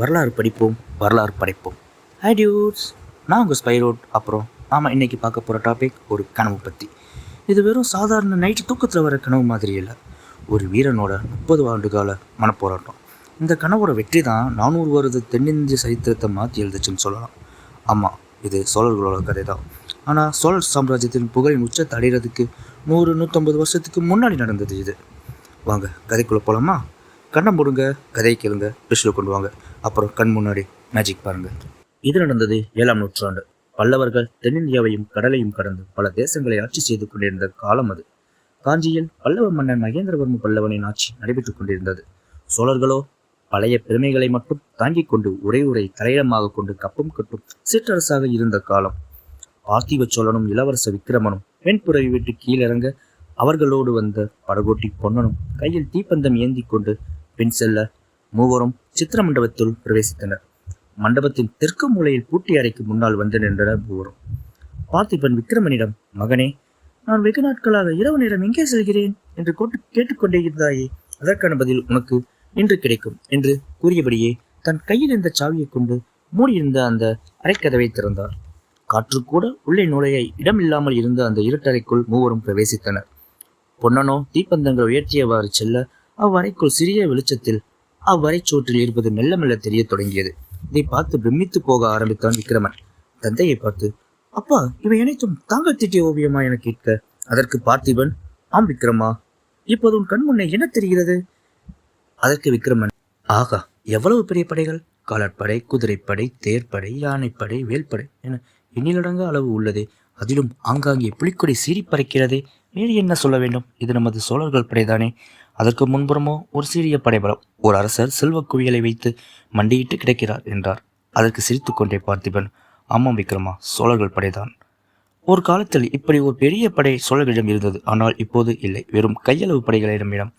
வரலாறு படிப்போம் வரலாறு படைப்போம். ஹை நான் உங்கள் ஸ்பைரோட் அப்புறம் நாம் இன்றைக்கி பார்க்க போகிற டாபிக் ஒரு கனவு பற்றி இது வெறும் சாதாரண நைட்டு தூக்கத்தில் வர கனவு மாதிரி இல்லை. ஒரு வீரனோட முப்பது ஆண்டு கால மனப்போராட்டம். இந்த கனவோட வெற்றி தான் நானூறு வருட தென்னிந்திய சரித்திரத்தை மாற்றி எழுதுச்சுன்னு சொல்லலாம். ஆமாம் இது சோழர்களோட கதை தான் ஆனால் சோழர் சாம்ராஜ்யத்தின் புகழின் உச்சத்தை அடைகிறதுக்கு நூறு நூற்றம்பது வருஷத்துக்கு முன்னாடி நடந்தது இது. வாங்க கதைக்குள்ளே போகலாமா கண்ணை மூடுங்க. கதை கேளுங்க விஷ்ணு கொண்டு வாங்க அப்புறம் கண் முன்னாடி மேஜிக் பாருங்க. இது நடந்தது ஏழாம் நூற்றாண்டு. பல்லவர்கள் தென்னிந்தியாவையும் கடலையும் கடந்து பல தேசங்களை ஆட்சி செய்து கொண்டிருந்த காலம் அது. காஞ்சியில் பல்லவ மன்னன் மகேந்திரவர்ம பல்லவனின் ஆட்சி நடைபெற்றுக் கொண்டிருந்தது. சோழர்களோ பழைய பெருமைகளை மட்டும் தாங்கிக் கொண்டு ஒரே உரை தலையிடமாக கொண்டு கப்பம் கட்டும் சிற்றரசாக இருந்த காலம். பார்த்திவ சோழனும் இளவரச விக்கிரமனும் வெண்புறவி விட்டு கீழிறங்க அவர்களோடு வந்த படகோட்டி பொன்னனும் கையில் தீப்பந்தம் ஏந்தி கொண்டு பின் செல்ல மூவரும் சித்திர மண்டபத்துள் பிரவேசித்தனர். மண்டபத்தின் தெற்கு மூலையில் பூட்டி அறைக்கு முன்னால் வந்து நின்றனர் மூவரும். பார்த்திபன் விக்கிரமனிடம் மகனே நான் வெகு நாட்களாக இரவு நேரம் எங்கே செல்கிறேன்? என்று கோட்டு கேட்டுக்கொண்டே இருந்தாயே அதற்கான பதில் உனக்கு இன்று கிடைக்கும் என்று கூறியபடியே தன் கையில் இருந்த சாவியை கொண்டு மூடியிருந்த அந்த அறைக்கதவை திறந்தார். காற்று கூட உள்ளே நுழைய இடமில்லாமல் இருந்த அந்த இருட்டறைக்குள் மூவரும் பிரவேசித்தனர். பொன்னனோ தீப்பந்தங்கள் உயர்த்தியவாறு செல்ல அவ்வறைக்குள் சிறிய வெளிச்சத்தில் அவ்வறைச்சோற்றில் இருப்பது மெல்ல மெல்ல தெரியத் தொடங்கியது. இதை பார்த்து பிரமித்து போக ஆரம்பித்தான் விக்ரமன். தந்தையை பார்த்து அப்பா இவை அனைத்தும் தாங்கள் திட்டிய ஓவியமா என கேட்க? அதற்கு பார்த்திபன். ஆம் விக்ரமா. இப்போது உன் கண் முன்னே என்ன தெரிகிறது? அதற்கு விக்ரமன் ஆகா எவ்வளவு பெரிய படைகள்? காலாட்படை குதிரைப்படை தேர்ப்படை யானைப்படை வேல்படை என எண்ணிலடங்க அளவு உள்ளதே. அதிலும் ஆங்காங்கே புலிக்கொடி சீறி பறக்கிறதே. வேறு என்ன சொல்ல வேண்டும்? இது நமது சோழர்கள் படைதானே. அதற்கு முன்புறமோ ஒரு சிறிய படைபலம் ஒரு அரசர் செல்வ குவியலை வைத்து மண்டியிட்டு கிடக்கிறார் என்றார். அதற்கு சிரித்துக்கொண்டே பார்த்திபன் ஆமாம் விக்ரமா சோழர்கள் படைதான். ஒரு காலத்தில் இப்படி ஒரு பெரிய படை சோழர்களிடம் இருந்தது ஆனால் இப்போது இல்லை. வெறும் கையளவு படைகளிடமிடம்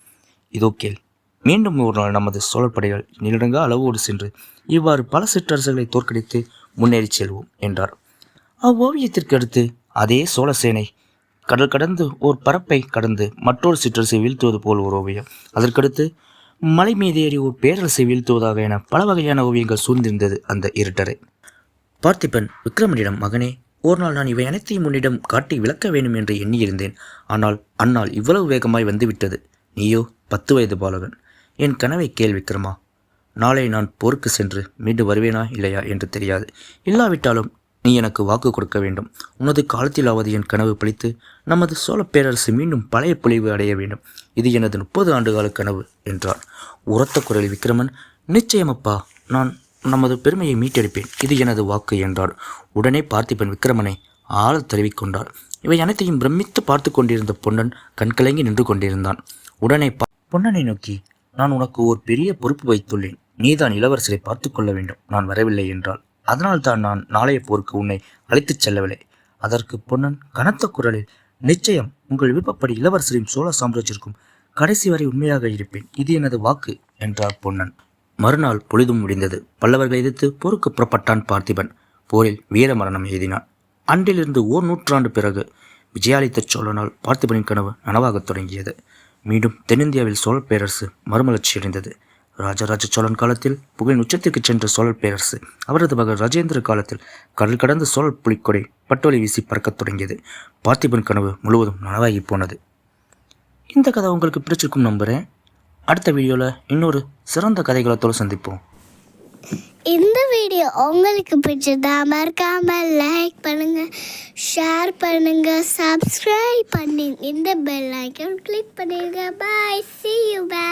இதோ கேள். மீண்டும் ஒரு நாள் நமது சோழர் படைகள் நிலடங்கா அளவோடு சென்று இவ்வாறு பல சிற்றரசுகளை தோற்கடித்து முன்னேறி செல்வோம் என்றார். அவ்வோவியத்திற்கு அடுத்து அதே சோழ சேனை கடல் கடந்து ஓர் பரப்பை கடந்து மற்றொரு சிற்றரசை வீழ்த்துவது போல் ஒரு ஓவியம். அதற்கடுத்து மலை மீது ஏறி ஓர் பேரரசை வீழ்த்துவதாக என பல வகையான ஓவியங்கள் சூழ்ந்திருந்தது அந்த இருட்டரை பார்த்திபன் விக்ரமனிடம் மகனே ஒரு நாள் நான் இவை அனைத்தையும் உன்னிடம் காட்டி விளக்க வேண்டும் என்று எண்ணியிருந்தேன். ஆனால் அந்நாள் இவ்வளவு வேகமாய் வந்துவிட்டது. நீயோ பத்து வயது பாலகன். என் கனவை கேள் விக்ரமா. நாளை நான் போருக்கு சென்று மீண்டு வருவேனா இல்லையா என்று தெரியாது. இல்லாவிட்டாலும் நீ எனக்கு வாக்கு கொடுக்க வேண்டும். உனது காலத்திலாவது என் கனவு பழித்து நமது சோழ பேரரசு மீண்டும் பழைய பொழிவு அடைய வேண்டும். இது எனது முப்பது ஆண்டுகால கனவு என்றார் உரத்த குரல் விக்ரமன் நிச்சயமப்பா நான் நமது பெருமையை மீட்டெடுப்பேன். இது எனது வாக்கு என்றார் உடனே பார்த்திபன் விக்ரமனை ஆழ தழுவிக்கொண்டார் இவை அனைத்தையும் பிரமித்து பார்த்து கொண்டிருந்த பொன்னன் கண்கலங்கி நின்று கொண்டிருந்தான். உடனே பொன்னனை நோக்கி நான் உனக்கு ஒரு பெரிய பொறுப்பு வைத்துள்ளேன். நீதான் இளவரசரை பார்த்து கொள்ள வேண்டும். நான் வரவில்லை என்றாள். அதனால்தான் நான் நாளைய போருக்கு உன்னை அழைத்துச் செல்லவில்லை. அதற்கு பொன்னன் கனத்த குரலில் நிச்சயம் உங்கள் விருப்பப்படி இளவரசரையும் சோழ சாம்ராஜ்யத்திற்கும் கடைசி வரை உண்மையாக இருப்பேன். இது எனது வாக்கு என்றார் பொன்னன். மறுநாள் பொழுதும் முடிந்தது. பல்லவர்களை எதிர்த்து போருக்கு புறப்பட்டான் பார்த்திபன். போரில் வீர மரணம் எய்தினான் அன்றிலிருந்து ஓர் நூற்றாண்டு பிறகு விஜயாலித்த சோழனால் பார்த்திபனின் கனவு நனவாகத் தொடங்கியது. மீண்டும் தென்னிந்தியாவில் சோழ பேரரசு மறுமலர்ச்சி அடைந்தது. ராஜராஜ சோழன் காலத்தில் புகழின் உச்சத்திற்கு சென்ற சோழர் பேரரசு. அவரது மகன் ராஜேந்திர காலத்தில் கடல் கடந்த சோழர் புலிக்கொடை பட்டோலை வீசி பறக்கத் தொடங்கியது. பார்த்திபன் கனவு முழுவதும் நனவாகி போனது. இந்த கதை உங்களுக்கு பிடிச்சிருக்கும் நம்புகிறேன் அடுத்த வீடியோவில் இன்னொரு சிறந்த கதைகளத்தோடு சந்திப்போம். இந்த வீடியோ உங்களுக்கு பிடிச்சதா மறக்காம லைக் பண்ணுங்க ஷேர் பண்ணுங்க சப்ஸ்கிரைப் பண்ணி இந்த பெல் ஐக்கன் கிளிக் பண்ணிடுங்க. பாய் see you back.